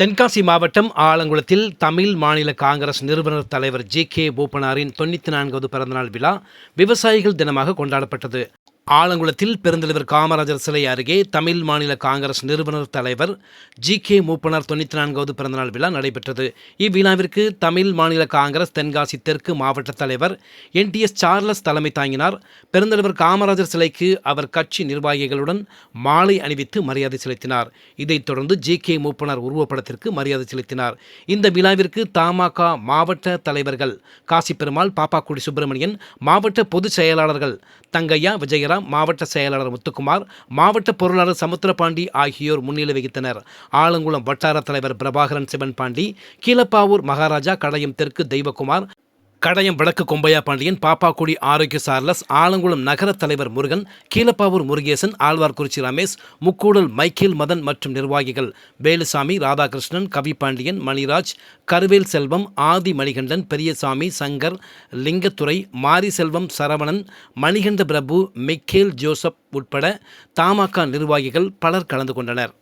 தென்காசி மாவட்டம் ஆலங்குளத்தில் தமிழ் மாநில காங்கிரஸ் நிறுவனர் தலைவர் ஜி கே பூப்பனாரின் தொண்ணூற்றி நான்காவது பிறந்தநாள் விழா விவசாயிகள் தினமாக கொண்டாடப்பட்டது. ஆலங்குளத்தில் பெருந்தலைவர் காமராஜர் சிலை அருகே தமிழ் மாநில காங்கிரஸ் நிறுவனர் தலைவர் ஜி கே மூப்பனார் தொண்ணூற்றி நான்காவது பிறந்தநாள் விழா நடைபெற்றது. இவ்விழாவிற்கு தமிழ் மாநில காங்கிரஸ் தென்காசி தெற்கு மாவட்ட தலைவர் என் டி எஸ் சார்லஸ் தலைமை தாங்கினார். பெருந்தலைவர் காமராஜர் சிலைக்கு அவர் கட்சி நிர்வாகிகளுடன் மாலை அணிவித்து மரியாதை செலுத்தினார். இதைத் தொடர்ந்து ஜி கே மூப்பனார் உருவப்படத்திற்கு மரியாதை செலுத்தினார். இந்த விழாவிற்கு தமாக மாவட்ட தலைவர்கள் காசி பெருமாள் பாப்பாக்குடி சுப்பிரமணியன் மாவட்ட பொதுச் செயலாளர்கள் தங்கையா விஜயராம் மாவட்ட செயலாளர் முத்துக்குமார் மாவட்ட பொருளாளர் சமுத்திரபாண்டி ஆகியோர் முன்னிலை வகித்தனர். ஆலங்குளம் வட்டார தலைவர் பிரபாகரன் சிவன் பாண்டி கீழப்பாவூர் மகாராஜா கடையம் தெற்கு தெய்வகுமார் கடையம் வடக்கு கொம்பையா பாண்டியன் பாப்பாக்குடி ஆரோக்கிய சார்லஸ் ஆலங்குளம் நகர தலைவர் முருகன் கீழப்பாவூர் முருகேசன் ஆழ்வார்குறிச்சி ரமேஷ் முக்கூடல் மைக்கேல் மதன் மற்றும் நிர்வாகிகள் வேலுசாமி ராதாகிருஷ்ணன் கவி பாண்டியன் மணிராஜ் கருவேல் செல்வம் ஆதி மணிகண்டன் பெரியசாமி சங்கர் லிங்கத்துறை மாரி செல்வம் சரவணன் மணிகண்ட பிரபு மிக்கேல் ஜோசப் உட்பட தமாக நிர்வாகிகள் பலர் கலந்து கொண்டனர்.